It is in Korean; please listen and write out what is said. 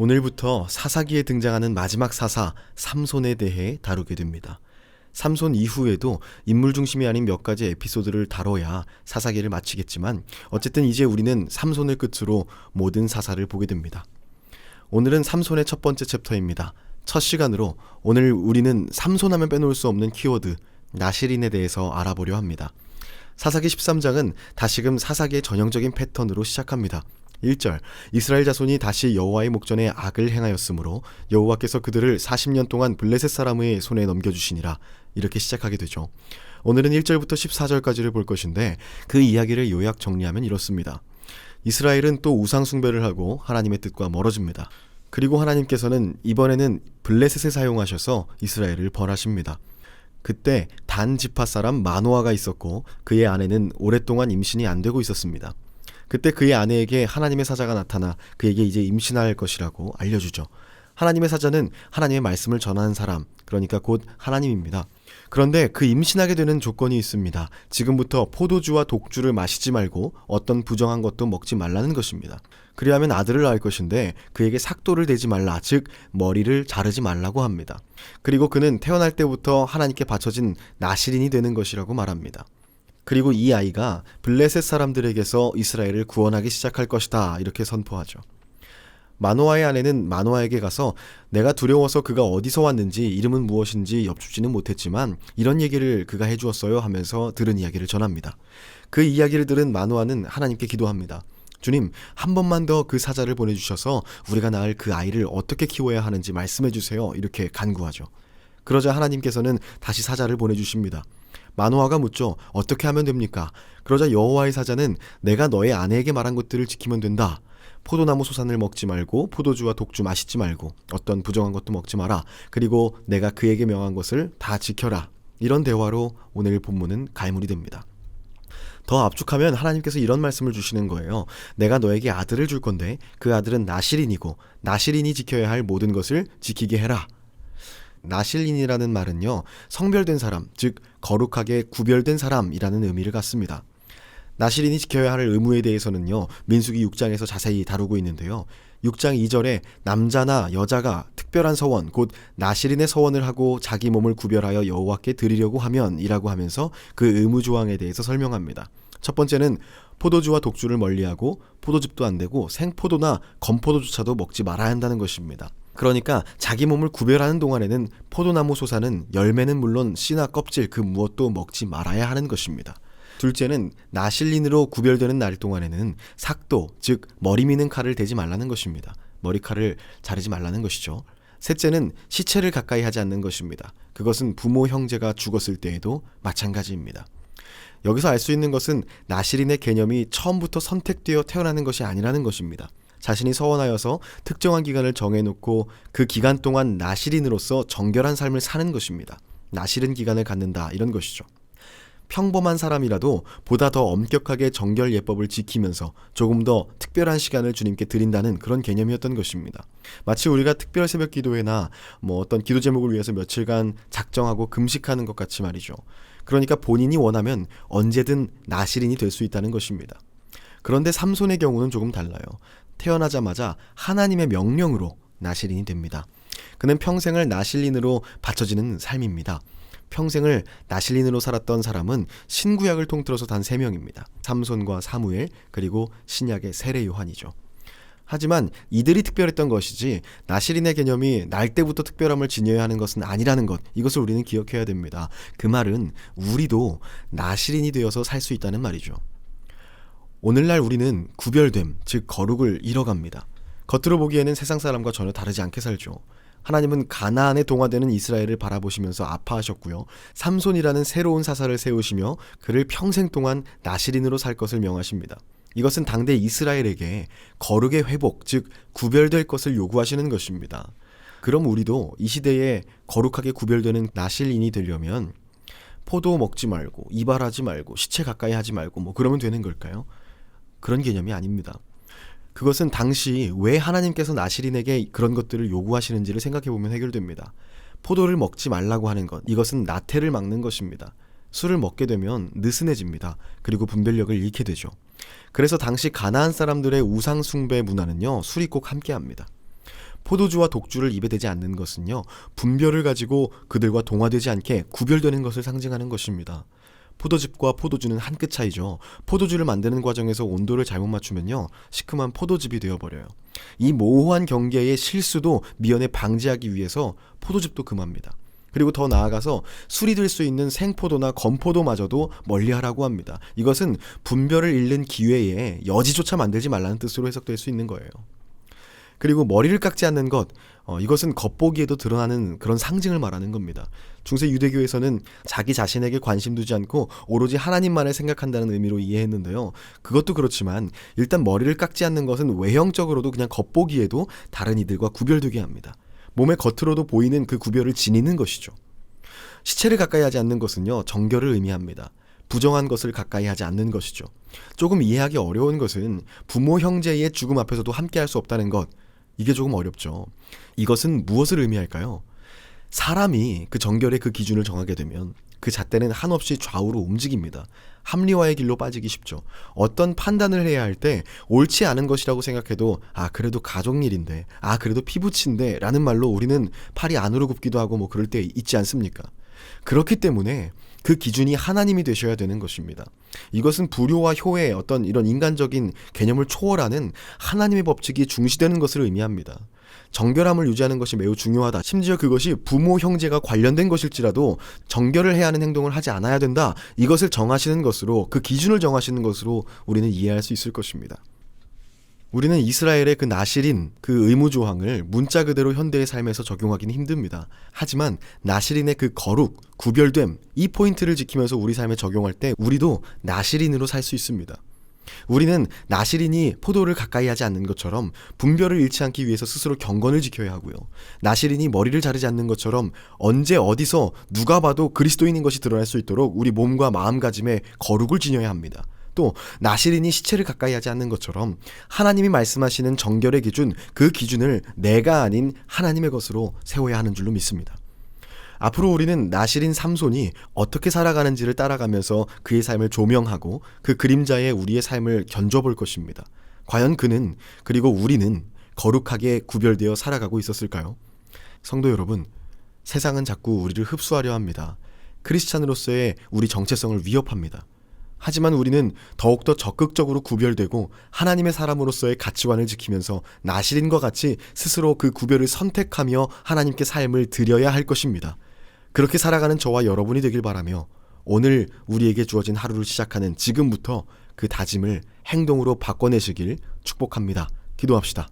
오늘부터 사사기에 등장하는 마지막 사사 삼손에 대해 다루게 됩니다. 삼손 이후에도 인물 중심이 아닌 몇 가지 에피소드를 다뤄야 사사기를 마치겠지만 어쨌든 이제 우리는 삼손을 끝으로 모든 사사를 보게 됩니다. 오늘은 삼손의 첫 번째 챕터입니다. 첫 시간으로 오늘 우리는 삼손하면 빼놓을 수 없는 키워드 나시린에 대해서 알아보려 합니다. 사사기 13장은 다시금 사사기의 전형적인 패턴으로 시작합니다. 1절 이스라엘 자손이 다시 여호와의 목전에 악을 행하였으므로 여호와께서 그들을 40년 동안 블레셋 사람의 손에 넘겨주시니라 이렇게 시작하게 되죠. 오늘은 1절부터 14절까지를 볼 것인데 그 이야기를 요약 정리하면 이렇습니다. 이스라엘은 또 우상 숭배를 하고 하나님의 뜻과 멀어집니다. 그리고 하나님께서는 이번에는 블레셋을 사용하셔서 이스라엘을 벌하십니다. 그때 단 지파 사람 마노아가 있었고 그의 아내는 오랫동안 임신이 안 되고 있었습니다. 그때 그의 아내에게 하나님의 사자가 나타나 그에게 이제 임신할 것이라고 알려주죠. 하나님의 사자는 하나님의 말씀을 전하는 사람, 그러니까 곧 하나님입니다. 그런데 그 임신하게 되는 조건이 있습니다. 지금부터 포도주와 독주를 마시지 말고 어떤 부정한 것도 먹지 말라는 것입니다. 그리하면 아들을 낳을 것인데 그에게 삭도를 대지 말라, 즉 머리를 자르지 말라고 합니다. 그리고 그는 태어날 때부터 하나님께 바쳐진 나시린이 되는 것이라고 말합니다. 그리고 이 아이가 블레셋 사람들에게서 이스라엘을 구원하기 시작할 것이다. 이렇게 선포하죠. 마노아의 아내는 마노아에게 가서 내가 두려워서 그가 어디서 왔는지 이름은 무엇인지 엽죽지는 못했지만 이런 얘기를 그가 해주었어요 하면서 들은 이야기를 전합니다. 그 이야기를 들은 마노아는 하나님께 기도합니다. 주님, 한 번만 더 그 사자를 보내주셔서 우리가 낳을 그 아이를 어떻게 키워야 하는지 말씀해 주세요. 이렇게 간구하죠. 그러자 하나님께서는 다시 사자를 보내주십니다. 마노아가 묻죠. 어떻게 하면 됩니까? 그러자 여호와의 사자는 내가 너의 아내에게 말한 것들을 지키면 된다. 포도나무 소산을 먹지 말고 포도주와 독주 마시지 말고 어떤 부정한 것도 먹지 마라. 그리고 내가 그에게 명한 것을 다 지켜라. 이런 대화로 오늘 본문은 갈무리 됩니다. 더 압축하면 하나님께서 이런 말씀을 주시는 거예요. 내가 너에게 아들을 줄 건데 그 아들은 나시린이고 나시린이 지켜야 할 모든 것을 지키게 해라. 나실린이라는 말은요, 성별된 사람, 즉, 거룩하게 구별된 사람이라는 의미를 갖습니다. 나실인이 지켜야 할 의무에 대해서는요, 민수기 6장에서 자세히 다루고 있는데요. 6장 2절에 남자나 여자가 특별한 서원, 곧 나실인의 서원을 하고 자기 몸을 구별하여 여호와께 드리려고 하면이라고 하면서 그 의무 조항에 대해서 설명합니다. 첫 번째는 포도주와 독주를 멀리하고 포도즙도 안 되고 생포도나 건포도조차도 먹지 말아야 한다는 것입니다. 그러니까 자기 몸을 구별하는 동안에는 포도나무 소사는 열매는 물론 씨나 껍질 그 무엇도 먹지 말아야 하는 것입니다. 둘째는 나실린으로 구별되는 날 동안에는 삭도, 즉 머리 미는 칼을 대지 말라는 것입니다. 머리칼을 자르지 말라는 것이죠. 셋째는 시체를 가까이 하지 않는 것입니다. 그것은 부모 형제가 죽었을 때에도 마찬가지입니다. 여기서 알 수 있는 것은 나실인의 개념이 처음부터 선택되어 태어나는 것이 아니라는 것입니다. 자신이 서원하여서 특정한 기간을 정해놓고 그 기간 동안 나실인으로서 정결한 삶을 사는 것입니다. 나실은 기간을 갖는다 이런 것이죠. 평범한 사람이라도 보다 더 엄격하게 정결 예법을 지키면서 조금 더 특별한 시간을 주님께 드린다는 그런 개념이었던 것입니다. 마치 우리가 특별 새벽 기도회나 뭐 어떤 기도 제목을 위해서 며칠간 작정하고 금식하는 것 같이 말이죠. 그러니까 본인이 원하면 언제든 나실인이 될 수 있다는 것입니다. 그런데 삼손의 경우는 조금 달라요. 태어나자마자 하나님의 명령으로 나실인이 됩니다. 그는 평생을 나실린으로 바쳐지는 삶입니다. 평생을 나실린으로 살았던 사람은 신구약을 통틀어서 단 3명입니다. 삼손과 사무엘 그리고 신약의 세례 요한이죠. 하지만 이들이 특별했던 것이지 나실인의 개념이 날 때부터 특별함을 지녀야 하는 것은 아니라는 것 이것을 우리는 기억해야 됩니다. 그 말은 우리도 나실인이 되어서 살 수 있다는 말이죠. 오늘날 우리는 구별됨, 즉 거룩을 잃어갑니다. 겉으로 보기에는 세상 사람과 전혀 다르지 않게 살죠. 하나님은 가나안에 동화되는 이스라엘을 바라보시면서 아파하셨고요. 삼손이라는 새로운 사사를 세우시며 그를 평생 동안 나시린으로 살 것을 명하십니다. 이것은 당대 이스라엘에게 거룩의 회복, 즉 구별될 것을 요구하시는 것입니다. 그럼 우리도 이 시대에 거룩하게 구별되는 나실인이 되려면 포도 먹지 말고 이발하지 말고 시체 가까이 하지 말고 뭐 그러면 되는 걸까요? 그런 개념이 아닙니다. 그것은 당시 왜 하나님께서 나시린에게 그런 것들을 요구하시는지를 생각해 보면 해결됩니다. 포도를 먹지 말라고 하는 것, 이것은 나태를 막는 것입니다. 술을 먹게 되면 느슨해집니다. 그리고 분별력을 잃게 되죠. 그래서 당시 가나안 사람들의 우상 숭배 문화는요, 술이 꼭 함께 합니다. 포도주와 독주를 입에 대지 않는 것은요, 분별을 가지고 그들과 동화되지 않게 구별되는 것을 상징하는 것입니다. 포도즙과 포도주는 한 끗 차이죠. 포도주를 만드는 과정에서 온도를 잘못 맞추면요, 시큼한 포도즙이 되어버려요. 이 모호한 경계의 실수도 미연에 방지하기 위해서 포도즙도 금합니다. 그리고 더 나아가서 술이 될 수 있는 생포도나 건포도마저도 멀리하라고 합니다. 이것은 분별을 잃는 기회에 여지조차 만들지 말라는 뜻으로 해석될 수 있는 거예요. 그리고 머리를 깎지 않는 것, 어, 이것은 겉보기에도 드러나는 그런 상징을 말하는 겁니다. 중세 유대교에서는 자기 자신에게 관심 두지 않고 오로지 하나님만을 생각한다는 의미로 이해했는데요. 그것도 그렇지만 일단 머리를 깎지 않는 것은 외형적으로도 그냥 겉보기에도 다른 이들과 구별되게 합니다. 몸의 겉으로도 보이는 그 구별을 지니는 것이죠. 시체를 가까이 하지 않는 것은요, 정결을 의미합니다. 부정한 것을 가까이 하지 않는 것이죠. 조금 이해하기 어려운 것은 부모 형제의 죽음 앞에서도 함께 할 수 없다는 것. 이게 조금 어렵죠. 이것은 무엇을 의미할까요? 사람이 그 정결의 그 기준을 정하게 되면 그 잣대는 한없이 좌우로 움직입니다. 합리화의 길로 빠지기 쉽죠. 어떤 판단을 해야 할 때 옳지 않은 것이라고 생각해도 아 그래도 가족 일인데 아 그래도 피부친데 라는 말로 우리는 팔이 안으로 굽기도 하고 뭐 그럴 때 있지 않습니까? 그렇기 때문에 그 기준이 하나님이 되셔야 되는 것입니다. 이것은 불효와 효의 어떤 이런 인간적인 개념을 초월하는 하나님의 법칙이 중시되는 것을 의미합니다. 정결함을 유지하는 것이 매우 중요하다. 심지어 그것이 부모, 형제가 관련된 것일지라도 정결을 해야 하는 행동을 하지 않아야 된다. 이것을 정하시는 것으로 그 기준을 정하시는 것으로 우리는 이해할 수 있을 것입니다. 우리는 이스라엘의 그 나시린 그 의무 조항을 문자 그대로 현대의 삶에서 적용하기는 힘듭니다. 하지만 나시린의 그 거룩, 구별됨 이 포인트를 지키면서 우리 삶에 적용할 때 우리도 나시린으로 살 수 있습니다. 우리는 나시린이 포도를 가까이 하지 않는 것처럼 분별을 잃지 않기 위해서 스스로 경건을 지켜야 하고요. 나시린이 머리를 자르지 않는 것처럼 언제 어디서 누가 봐도 그리스도인인 것이 드러날 수 있도록 우리 몸과 마음가짐에 거룩을 지녀야 합니다. 또 나시린이 시체를 가까이 하지 않는 것처럼 하나님이 말씀하시는 정결의 기준 그 기준을 내가 아닌 하나님의 것으로 세워야 하는 줄로 믿습니다. 앞으로 우리는 나시린 삼손이 어떻게 살아가는지를 따라가면서 그의 삶을 조명하고 그 그림자에 우리의 삶을 견줘볼 것입니다. 과연 그는 그리고 우리는 거룩하게 구별되어 살아가고 있었을까요? 성도 여러분, 세상은 자꾸 우리를 흡수하려 합니다. 크리스찬으로서의 우리 정체성을 위협합니다. 하지만 우리는 더욱더 적극적으로 구별되고 하나님의 사람으로서의 가치관을 지키면서 나시린과 같이 스스로 그 구별을 선택하며 하나님께 삶을 드려야 할 것입니다. 그렇게 살아가는 저와 여러분이 되길 바라며 오늘 우리에게 주어진 하루를 시작하는 지금부터 그 다짐을 행동으로 바꿔내시길 축복합니다. 기도합시다.